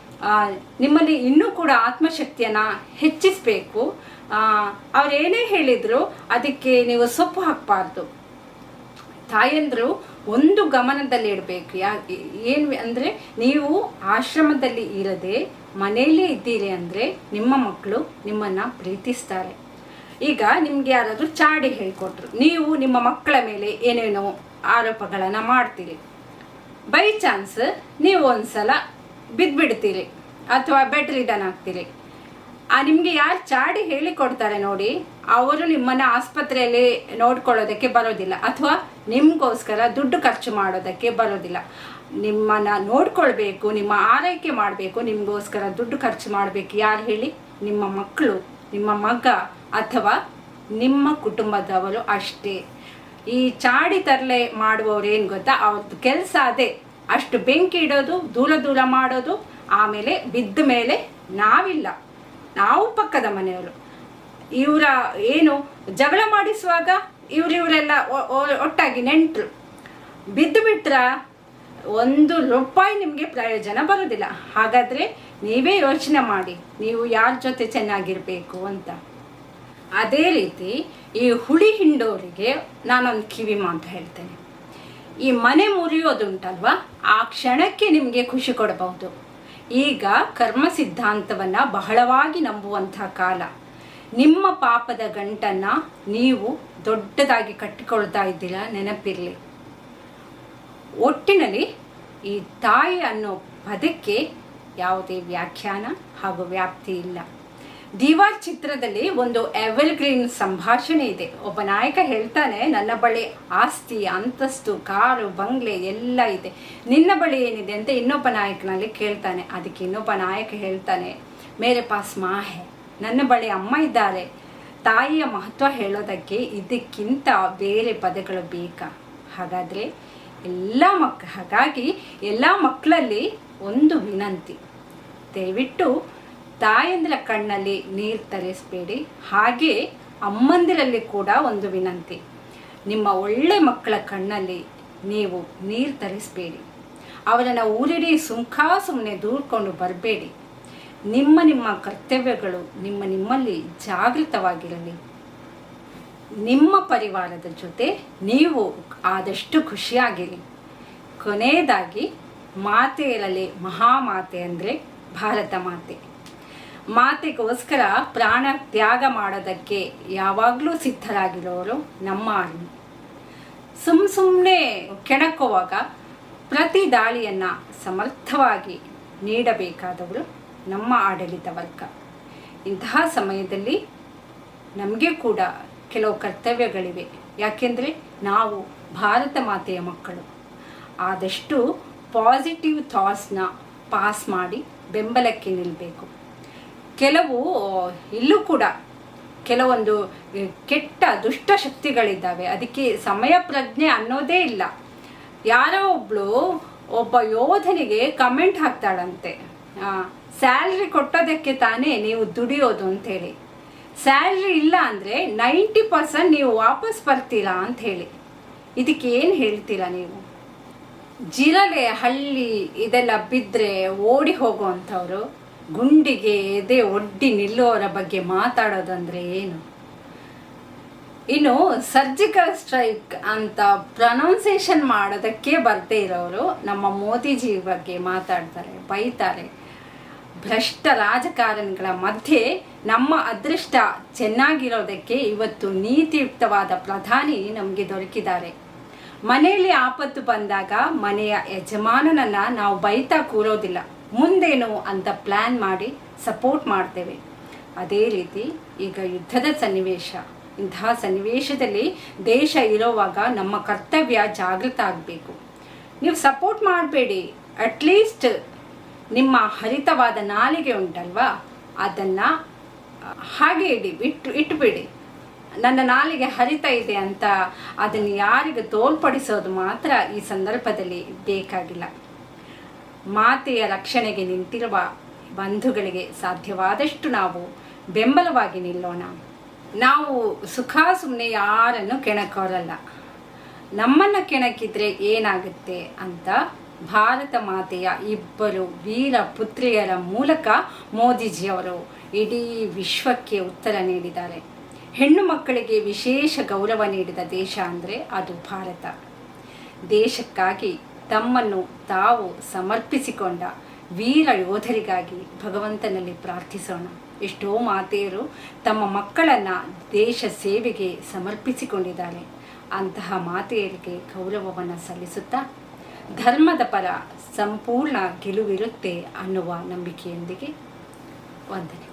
ನಿಮ್ಮಲ್ಲಿ ಇನ್ನೂ ಕೂಡ ಆತ್ಮಶಕ್ತಿಯನ್ನು ಹೆಚ್ಚಿಸಬೇಕು. ಆ, ಅವ್ರು ಏನೇ ಹೇಳಿದ್ರು ಅದಕ್ಕೆ ನೀವು ಸೊಪ್ಪು ಹಾಕಬಾರ್ದು. ತಾಯಂದ್ರು ಒಂದು ಗಮನದಲ್ಲಿ ಇಡಬೇಕು. ಯಾ, ಏನು ಅಂದರೆ ನೀವು ಆಶ್ರಮದಲ್ಲಿ ಇರದೆ ಮನೆಯಲ್ಲೇ ಇದ್ದೀರಿ ಅಂದರೆ ನಿಮ್ಮ ಮಕ್ಕಳು ನಿಮ್ಮನ್ನು ಪ್ರೀತಿಸ್ತಾರೆ. ಈಗ ನಿಮಗೆ ಯಾರಾದರೂ ಚಾಡಿ ಹೇಳಿಕೊಟ್ರು. ನೀವು ನಿಮ್ಮ ಮಕ್ಕಳ ಮೇಲೆ ಏನೇನೋ ಆರೋಪಗಳನ್ನು ಮಾಡ್ತೀರಿ. ಬೈ ಚಾನ್ಸ್ ನೀವು ಒಂದ್ಸಲ ಬಿದ್ದುಬಿಡ್ತೀರಿ ಅಥವಾ ಬೆಡ್ ರಿಡನ್ ಆಗ್ತೀರಿ. ಆ ನಿಮಗೆ ಯಾರು ಚಾಡಿ ಹೇಳಿಕೊಡ್ತಾರೆ ನೋಡಿ, ಅವರು ನಿಮ್ಮನ್ನ ಆಸ್ಪತ್ರೆಯಲ್ಲಿ ನೋಡ್ಕೊಳ್ಳೋದಕ್ಕೆ ಬರೋದಿಲ್ಲ. ಅಥವಾ ನಿಮಗೋಸ್ಕರ ದುಡ್ಡು ಖರ್ಚು ಮಾಡೋದಕ್ಕೆ ಬರೋದಿಲ್ಲ. ನಿಮ್ಮನ್ನ ನೋಡ್ಕೊಳ್ಬೇಕು, ನಿಮ್ಮ ಆರೈಕೆ ಮಾಡಬೇಕು, ನಿಮಗೋಸ್ಕರ ದುಡ್ಡು ಖರ್ಚು ಮಾಡಬೇಕು. ಯಾರು ಹೇಳಿ? ನಿಮ್ಮ ಮಕ್ಕಳು ನಿಮ್ಮ ಮಗ ಅಥವಾ ನಿಮ್ಮ ಕುಟುಂಬದವರು ಅಷ್ಟೇ. ಈ ಚಾಡಿ ತರಲೆ ಮಾಡುವವರು ಏನು ಗೊತ್ತಾ? ಅವ್ರದ್ದು ಕೆಲಸ ಅದೇ. ಅಷ್ಟು ಬೆಂಕಿ ಇಡೋದು, ದೂರ ದೂರ ಮಾಡೋದು, ಆಮೇಲೆ ಬಿದ್ದ ಮೇಲೆ ನಾವಿಲ್ಲ. ನಾವು ಪಕ್ಕದ ಮನೆಯವರು. ಇವರ ಏನು ಜಗಳ ಮಾಡಿಸುವಾಗ ಇವರಿವರೆಲ್ಲ ಒಟ್ಟಾಗಿ ನೆಂಟರು. ಬಿದ್ದು ಬಿಟ್ರ ಒಂದು ರೂಪಾಯಿ ನಿಮಗೆ ಪ್ರಯೋಜನ ಬರೋದಿಲ್ಲ. ಹಾಗಾದರೆ ನೀವೇ ಯೋಚನೆ ಮಾಡಿ, ನೀವು ಯಾರ ಜೊತೆ ಚೆನ್ನಾಗಿರಬೇಕು ಅಂತ. ಅದೇ ರೀತಿ ಈ ಹುಳಿ ಹಿಂಡೋರಿಗೆ ನಾನೊಂದು ಕಿವಿ ಮಾತು ಹೇಳ್ತೇನೆ. ಈ ಮನೆ ಮುರಿಯೋದುಂಟಲ್ವ, ಆ ಕ್ಷಣಕ್ಕೆ ನಿಮಗೆ ಖುಷಿ ಕೊಡಬಹುದು ಈಗ ಕರ್ಮ ಸಿದ್ಧಾಂತವನ್ನ ಬಹಳವಾಗಿ ನಂಬುವಂಥ ಕಾಲ. ನಿಮ್ಮ ಪಾಪದ ಗಂಟನ್ನ ನೀವು ದೊಡ್ಡದಾಗಿ ಕಟ್ಟಿಕೊಳ್ತಾ ಇದ್ದೀರ ನೆನಪಿರಲಿ. ಒಟ್ಟಿನಲ್ಲಿ ಈ ತಾಯಿ ಅನ್ನೋ ಪದಕ್ಕೆ ಯಾವುದೇ ವ್ಯಾಖ್ಯಾನ ಹಾಗೂ ವ್ಯಾಪ್ತಿ ಇಲ್ಲ. ದಿವಾರ್ ಚಿತ್ರದಲ್ಲಿ ಒಂದು ಎವರ್ ಗ್ರೀನ್ ಸಂಭಾಷಣೆ ಇದೆ. ಒಬ್ಬ ನಾಯಕ ಹೇಳ್ತಾನೆ, ನನ್ನ ಬಳಿ ಆಸ್ತಿ, ಅಂತಸ್ತು, ಕಾರು, ಬಂಗ್ಲೆ ಎಲ್ಲ ಇದೆ. ನಿನ್ನ ಬಳಿ ಏನಿದೆ? ಅಂತ ಇನ್ನೊಬ್ಬ ನಾಯಕನಲ್ಲಿ ಕೇಳ್ತಾನೆ. ಅದಕ್ಕೆ ಇನ್ನೊಬ್ಬ ನಾಯಕ ಹೇಳ್ತಾನೆ, ಮೇರೆ ಪಾಸ್ ಮಾಹೆ ನನ್ನ ಬಳಿ ಅಮ್ಮ ಇದ್ದಾರೆ. ತಾಯಿಯ ಮಹತ್ವ ಹೇಳೋದಕ್ಕೆ ಇದಕ್ಕಿಂತ ಬೇರೆ ಪದಗಳು ಬೇಕಾ? ಹಾಗಾದರೆ ಎಲ್ಲ ಮಕ್, ಹಾಗಾಗಿ ಎಲ್ಲ ಮಕ್ಕಳಲ್ಲಿ ಒಂದು ವಿನಂತಿ. ದಯವಿಟ್ಟು ತಾಯಂದಿರ ಕಣ್ಣಲ್ಲಿ ನೀರು ತರಿಸಬೇಡಿ. ಹಾಗೆ ಅಮ್ಮಂದಿರಲ್ಲಿ ಕೂಡ ಒಂದು ವಿನಂತಿ. ನಿಮ್ಮ ಒಳ್ಳೆ ಮಕ್ಕಳ ಕಣ್ಣಲ್ಲಿ ನೀವು ನೀರು ತರಿಸಬೇಡಿ. ಅವರನ್ನು ಊರಿಡೀ ಸುಂಕ ಸುಮ್ಮನೆ ದೂರ್ಕೊಂಡು ಬರಬೇಡಿ. ನಿಮ್ಮ ನಿಮ್ಮ ಕರ್ತವ್ಯಗಳು ನಿಮ್ಮ ನಿಮ್ಮಲ್ಲಿ ಜಾಗೃತವಾಗಿರಲಿ. ನಿಮ್ಮ ಪರಿವಾರದ ಜೊತೆ ನೀವು ಆದಷ್ಟು ಖುಷಿಯಾಗಿರಿ. ಕೊನೆಯದಾಗಿ ಮಾತೆಯರಲ್ಲಿ ಮಹಾಮಾತೆ ಅಂದರೆ ಭಾರತ ಮಾತೆ. ಮಾತೆಗೋಸ್ಕರ ಪ್ರಾಣ ತ್ಯಾಗ ಮಾಡೋದಕ್ಕೆ ಯಾವಾಗಲೂ ಸಿದ್ಧರಾಗಿರೋರು ನಮ್ಮ ಆರ್ಮಿ ಸುಮ್ ಸುಮ್ಮನೆ ಕೆಣಕುವಾಗ ಪ್ರತಿ ದಾಳಿಯನ್ನು ಸಮರ್ಥವಾಗಿ ನೀಡಬೇಕಾದವರು ನಮ್ಮ ಆಡಳಿತ ವರ್ಗ. ಇಂತಹ ಸಮಯದಲ್ಲಿ ನಮಗೆ ಕೂಡ ಕೆಲವು ಕರ್ತವ್ಯಗಳಿವೆ. ಯಾಕೆಂದರೆ ನಾವು ಭಾರತ ಮಾತೆಯ ಮಕ್ಕಳು. ಆದಷ್ಟು ಪಾಸಿಟಿವ್ ಥಾಟ್ಸ್ನ ಪಾಸ್ ಮಾಡಿ ಬೆಂಬಲಕ್ಕೆ ನಿಲ್ಲಬೇಕು ಕೆಲವು, ಇಲ್ಲೂ ಕೂಡ ಕೆಲವೊಂದು ಕೆಟ್ಟ ದುಷ್ಟ ಶಕ್ತಿಗಳಿದ್ದಾವೆ. ಅದಕ್ಕೆ ಸಮಯ ಪ್ರಜ್ಞೆ ಅನ್ನೋದೇ ಇಲ್ಲ. ಯಾರೋ ಒಬ್ಳು ಒಬ್ಬ ಯೋಧನಿಗೆ ಕಮೆಂಟ್ ಹಾಕ್ತಾಳಂತೆ. ಸ್ಯಾಲ್ರಿ ಕೊಟ್ಟೋದಕ್ಕೆ ತಾನೇ ನೀವು ದುಡಿಯೋದು ಅಂತೇಳಿ ಸ್ಯಾಲ್ರಿ ಇಲ್ಲ ಅಂದರೆ ನೈಂಟಿ ಪರ್ಸೆಂಟ್ ನೀವು ವಾಪಸ್ ಬರ್ತೀರಾ ಅಂತ ಹೇಳಿ ಇದಕ್ಕೆ ಏನು ಹೇಳ್ತೀರಾ ನೀವು? ಜಿರಲೆ ಹಳ್ಳಿ ಇದೆಲ್ಲ ಬಿದ್ದರೆ ಓಡಿ ಹೋಗುವಂಥವ್ರು ಗುಂಡಿಗೆ ಎದೆ ಒಡ್ಡಿ ನಿಲ್ಲುವವರ ಬಗ್ಗೆ ಮಾತಾಡೋದಂದ್ರೆ ಏನು? ಇನ್ನು ಸರ್ಜಿಕಲ್ ಸ್ಟ್ರೈಕ್ ಅಂತ ಪ್ರೊನೌನ್ಸೇಷನ್ ಮಾಡೋದಕ್ಕೆ ಬರ್ತೇ ಇರೋರು ನಮ್ಮ ಮೋದಿಜಿ ಬಗ್ಗೆ ಮಾತಾಡ್ತಾರೆ, ಬೈತಾರೆ. ಭ್ರಷ್ಟ ರಾಜಕಾರಣಿಗಳ ಮಧ್ಯೆ ನಮ್ಮ ಅದೃಷ್ಟ ಚೆನ್ನಾಗಿರೋದಕ್ಕೆ ಇವತ್ತು ನೀತಿಯುಕ್ತವಾದ ಪ್ರಧಾನಿ ನಮಗೆ ದೊರಕಿದ್ದಾರೆ. ಮನೆಯಲ್ಲಿ ಆಪತ್ತು ಬಂದಾಗ ಮನೆಯ ಯಜಮಾನನನ್ನು ನಾವು ಬೈತಾ ಕೂರೋದಿಲ್ಲ. ಮುಂದೇನು ಅಂತ ಪ್ಲ್ಯಾನ್ ಮಾಡಿ ಸಪೋರ್ಟ್ ಮಾಡ್ತೇವೆ. ಅದೇ ರೀತಿ ಈಗ ಯುದ್ಧದ ಸನ್ನಿವೇಶ. ಇಂತಹ ಸನ್ನಿವೇಶದಲ್ಲಿ ದೇಶ ಇರೋವಾಗ ನಮ್ಮ ಕರ್ತವ್ಯ ಜಾಗೃತ ಆಗಬೇಕು. ನೀವು ಸಪೋರ್ಟ್ ಮಾಡಬೇಡಿ. ಅಟ್ಲೀಸ್ಟ್ ನಿಮ್ಮ ಹರಿತವಾದ ನಾಲಿಗೆ ಉಂಟಲ್ವಾ? ಅದನ್ನು, ಹಾಗೆ ಇಡಿ ಇಟ್ಟು ಇಟ್ಬಿಡಿ. ನನ್ನ ನಾಲಿಗೆ ಹರಿತ ಇದೆ ಅಂತ ಅದನ್ನು ಯಾರಿಗೂ ತೋಲ್ಪಡಿಸೋದು ಮಾತ್ರ ಈ ಸಂದರ್ಭದಲ್ಲಿ ಬೇಕಾಗಿಲ್ಲ. ಮಾತೆಯ ರಕ್ಷಣೆಗೆ ನಿಂತಿರುವ ಬಂಧುಗಳಿಗೆ ಸಾಧ್ಯವಾದಷ್ಟು ನಾವು ಬೆಂಬಲವಾಗಿ ನಿಲ್ಲೋಣ. ನಾವು ಸುಖ ಸುಮ್ಮನೆ ಯಾರನ್ನು ಕೆಣಕೋರಲ್ಲ. ನಮ್ಮನ್ನು ಕೆಣಕಿದ್ರೆ ಏನಾಗುತ್ತೆ ಅಂತ ಭಾರತ ಮಾತೆಯ ಇಬ್ಬರು ವೀರ ಪುತ್ರಿಯರ ಮೂಲಕ ಮೋದಿಜಿಯವರು ಇಡೀ ವಿಶ್ವಕ್ಕೆ ಉತ್ತರ ನೀಡಿದ್ದಾರೆ. ಹೆಣ್ಣು ಮಕ್ಕಳಿಗೆ ವಿಶೇಷ ಗೌರವ ನೀಡಿದ ದೇಶ ಅಂದರೆ ಅದು ಭಾರತ. ದೇಶಕ್ಕಾಗಿ ತಮ್ಮನ್ನು ತಾವು ಸಮರ್ಪಿಸಿಕೊಂಡ ವೀರ ಯೋಧರಿಗಾಗಿ ಭಗವಂತನಲ್ಲಿ ಪ್ರಾರ್ಥಿಸೋಣ. ಎಷ್ಟೋ ಮಾತೆಯರು ತಮ್ಮ ಮಕ್ಕಳನ್ನು ದೇಶ ಸೇವೆಗೆ ಸಮರ್ಪಿಸಿಕೊಂಡಿದ್ದಾರೆ. ಅಂತಹ ಮಾತೆಯರಿಗೆ ಗೌರವವನ್ನು ಸಲ್ಲಿಸುತ್ತಾ ಧರ್ಮದ ಪರ ಸಂಪೂರ್ಣ ಗೆಲುವಿರುತ್ತೆ ಅನ್ನುವ ನಂಬಿಕೆಯೊಂದಿಗೆ ವಂದನೆಗಳು